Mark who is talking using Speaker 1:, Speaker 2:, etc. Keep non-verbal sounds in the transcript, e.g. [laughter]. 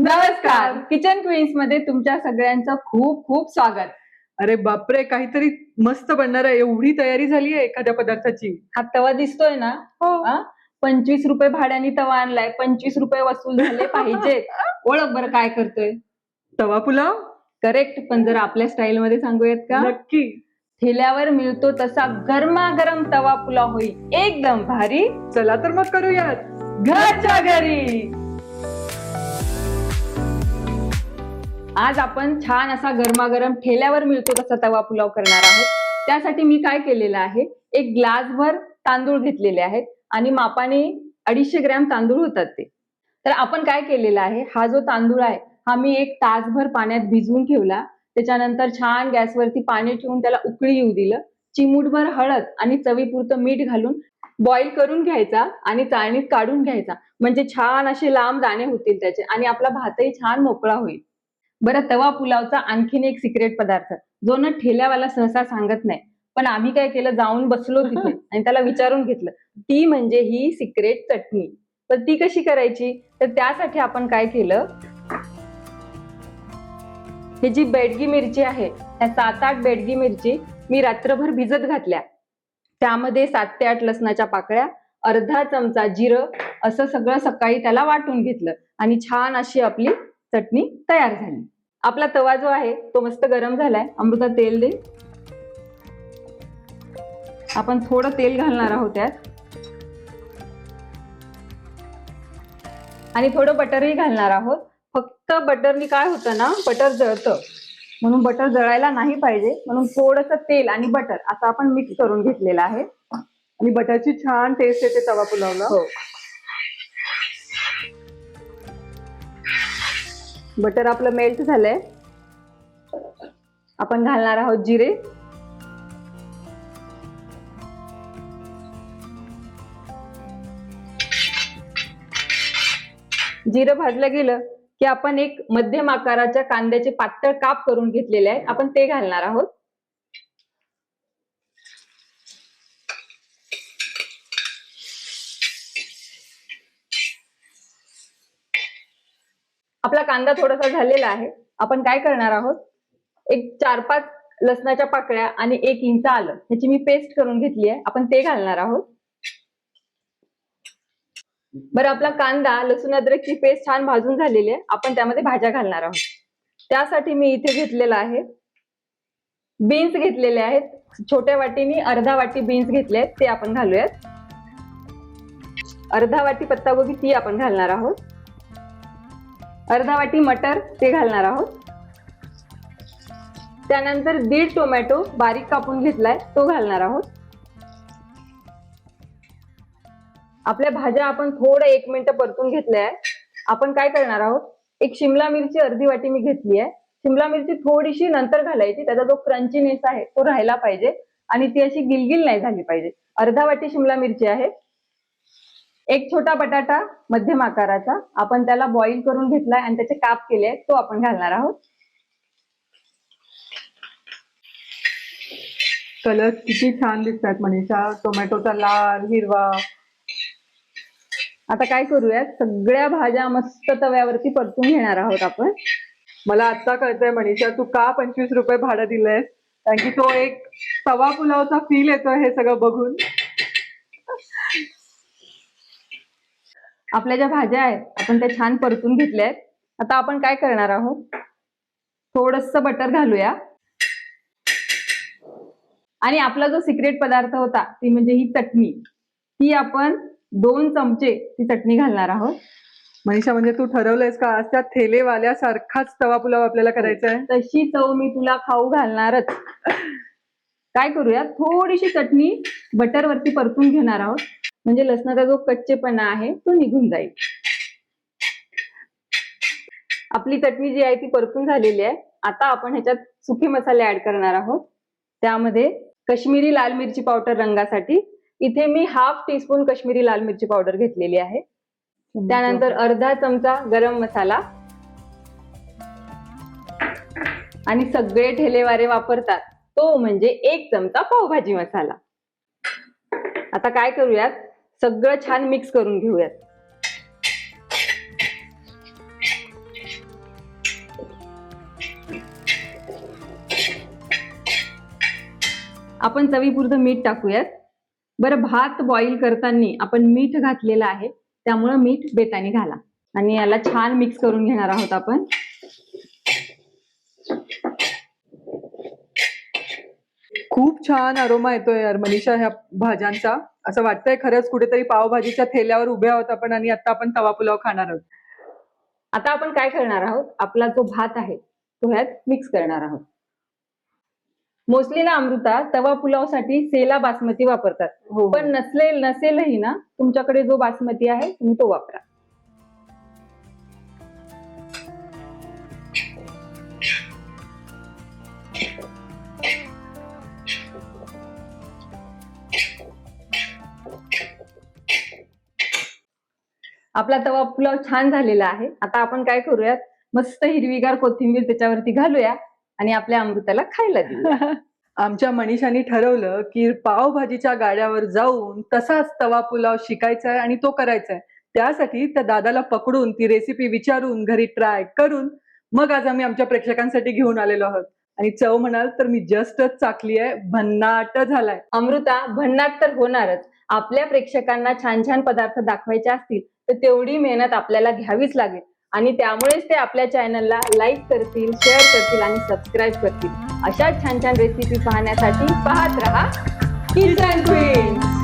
Speaker 1: नमस्कार. किचन क्वीन्समध्ये तुमच्या सगळ्यांचं खूप खूप स्वागत.
Speaker 2: अरे बापरे काहीतरी मस्त बनणार आहे. एवढी तयारी झाली आहे एखाद्या पदार्थाची.
Speaker 1: हा तवा दिसतोय ना?
Speaker 2: हो?
Speaker 1: पंचवीस रुपये भाड्याने तवा आणलाय. पंचवीस रुपये वसूल झाले पाहिजेत ओळख बरं काय करतोय.
Speaker 2: तवा पुलाव?
Speaker 1: करेक्ट पण जर आपल्या स्टाईल मध्ये सांगूयात का?
Speaker 2: नक्की.
Speaker 1: ठेल्यावर मिळतो तसा गरमागरम तवा पुलाव होईल. एकदम भारी.
Speaker 2: चला तर मग करूयात.
Speaker 1: घरच्या घरी. आज आपण छान असा गरमागरम ठेल्यावर मिळतो तसा तवा पुलाव करणार आहोत. त्यासाठी मी काय केलेलं आहे? एक ग्लासभर तांदूळ घेतलेले आहेत आणि मापाने अडीचशे ग्रॅम तांदूळ होतात ते. तर आपण काय केलेलं आहे? हा जो तांदूळ आहे हा मी एक तासभर पाण्यात भिजवून ठेवला. त्याच्यानंतर छान गॅसवरती पाणी ठेवून त्याला उकळी येऊ दिलं. चिमूटभर हळद आणि चवीपुरतं मीठ घालून बॉईल करून घ्यायचा आणि चाळणीत काढून घ्यायचा. म्हणजे छान असे लांब दाणे होतील त्याचे आणि आपला भातही छान मोकळा होईल. बरं तवा पुलावचा आणखीन एक सिक्रेट पदार्थ. जो ना ठेल्यावाला सहसा सांगत नाही. पण आम्ही काय केलं जाऊन बसलो तिथे [laughs] आणि त्याला विचारून घेतलं. ती म्हणजे ही सिक्रेट चटणी. तर ती कशी करायची? तर त्यासाठी आपण काय केलं? ही जी बेडगी मिरची आहे त्या सात आठ बेडगी मिरची मी रात्रभर भिजत घातल्या. त्यामध्ये सात ते आठ लसणाच्या पाकळ्या अर्धा चमचा जिरं असं सगळं सकाळी त्याला वाटून घेतलं. आणि छान अशी आपली चटणी तयार झाली. आपला तवा जो आहे तो मस्त गरम झालाय. अमृता तेल दे. आपण थोडं तेल घालणार आहोत त्यात. आणि थोडं बटरही घालणार आहोत. फक्त बटरनी काय होतं ना बटर जळतं. म्हणून बटर जळायला नाही पाहिजे. म्हणून थोडंसं तेल आणि बटर असं आपण मिक्स करून घेतलेलं आहे.
Speaker 2: आणि बटरची छान टेस्ट येते तवा पुलावला.
Speaker 1: हो. बटर आपलं मेल्ट झालंय. आपण घालणार आहोत जिरे. जिरं भाजलं गेलं की आपण एक मध्यम आकाराच्या कांद्याचे पातळ काप करून घेतलेले आहे. आपण ते घालणार आहोत. आपला कांदा थोडासा झालेला आहे. आपण काय करणार आहोत? एक चार पाच लसणाच्या पाकळ्या आणि एक इंच आलं. ह्याची मी पेस्ट करून घेतली आहे. आपण ते घालणार आहोत. बरं आपला कांदा लसूण अद्रकची पेस्ट छान भाजून झालेली आहे. आपण त्यामध्ये भाज्या घालणार आहोत. त्यासाठी मी इथे घेतलेलं आहे. बीन्स घेतलेले आहेत. छोट्या वाटीने अर्धा वाटी बीन्स घेतले आहेत. ते आपण घालूयात. अर्धा वाटी पत्तागोबी ती आपण घालणार आहोत. अर्धा वाटी मटर ते घालणार आहोत. त्यानंतर दीड टोमॅटो बारीक कापून घेतलाय तो घालणार आहोत. आपल्या भाज्या आपण थोडं एक मिनिट परतून घेतल्या आहे आपण काय करणार आहोत? एक शिमला मिरची अर्धी वाटी मी घेतली आहे. शिमला मिरची थोडीशी नंतर घालायची त्याचा जो क्रंचीनेस आहे तो राहायला पाहिजे आणि ती अशी गिलगिल नाही झाली पाहिजे. अर्धा वाटी शिमला मिरची आहे. एक छोटा बटाटा मध्यम आकाराचा. आपण त्याला बॉईल करून घेतलाय आणि त्याचे काप केले आहेत तो आपण घालणार आहोत.
Speaker 2: कलर किती छान दिसतात मनीषा. टोमॅटोचा लाल हिरवा.
Speaker 1: आता काय करूयात? सगळ्या भाज्या मस्त तव्यावरती परतून घेणार आहोत आपण.
Speaker 2: मला आता कळतंय मनीषा तू का पंचवीस रुपये भाडं दिलंय कारण की तो एक तवा पुलावचा फील येतो हे सगळं बघून.
Speaker 1: आपल्या ज्या भाज्या आहेत आपण त्या छान परतून घेतल्या आहेत आता आपण काय करणार आहोत? थोडस बटर घालूया. आणि आपला जो सिक्रेट पदार्थ होता ती म्हणजे ही चटणी. ती आपण दोन चमचे ती चटणी घालणार आहोत.
Speaker 2: मनीषा म्हणजे तू ठरवलंयस का? आज त्या ठेलेवाल्यासारखाच तवा पुलाव आपल्याला करायचा आहे
Speaker 1: तशी चव मी तुला खाऊ घालणारच. काय करूया थोडीशी चटणी बटर वरती परतून घेणार आहोत. म्हणजे लसणाचा जो कच्चेपणा आहे तो निघून जाईल. आपली चटणी जी आहे ती परतून झालेली आहे. आता आपण ह्याच्यात सुके मसाले ऍड करणार आहोत. त्यामध्ये कश्मीरी लाल मिरची पावडर रंगासाठी. इथे मी हाफ टीस्पून कश्मीरी लाल मिरची पावडर घेतलेली आहे. त्यानंतर अर्धा चमचा गरम मसाला. आणि सगळे ठेलेवारे वापरतात. तो म्हणजे एक चमचा पावभाजी मसाला. आता काय करूयात? सगळं छान मिक्स करून घेऊयात. आपण चवीपुरतं मीठ टाकूयात. बरं भात बॉईल करताना आपण मीठ घातलेलं आहे त्यामुळं मीठ बेताने घाला. आणि याला छान मिक्स करून घेणार आहोत आपण.
Speaker 2: खूप छान अरोमा येतोय यार मनीषा ह्या भाज्यांचा. असं वाटतंय खरंच कुठेतरी पावभाजीच्या थेल्यावर उभे आहोत आपण आणि आता आपण तवा पुलाव खाणार आहोत.
Speaker 1: आता आपण काय करणार आहोत? आपला जो भात आहे तो ह्यात मिक्स करणार आहोत. मोस्टली ना अमृता तवा पुलावसाठी सेला बासमती वापरतात.
Speaker 2: हो.
Speaker 1: पण नसले नसेलही ना तुमच्याकडे जो बासमती आहे तुम्ही तो वापरा. आपला तवा पुलाव छान झालेला आहे. आता आपण काय करूयात? मस्त हिरवीगार कोथिंबीर त्याच्यावरती घालूया आणि आपल्या अमृताला खायला देऊया. [laughs]
Speaker 2: आमच्या मनीषाने ठरवलं की पावभाजीच्या गाड्यावर जाऊन तसाच तवा पुलाव शिकायचा आहे आणि तो करायचा आहे त्यासाठी त्या दादाला पकडून ती रेसिपी विचारून घरी ट्राय करून मग आज आम्ही आमच्या प्रेक्षकांसाठी घेऊन आलेलो आहोत. आणि चव म्हणाल तर मी जस्टच चाकली आहे भन्नाट झालाय.
Speaker 1: अमृता भन्नाट तर होणारच. आपल्या प्रेक्षकांना छान छान पदार्थ दाखवायचे असतील तर तेवढी मेहनत आपल्याला घ्यावीच लागेल. आणि त्यामुळेच ते आपल्या चॅनलला लाईक करतील शेअर करतील आणि सबस्क्राईब करतील. अशा छान छान रेसिपी पाहण्यासाठी पाहत राहा. Kitchen queens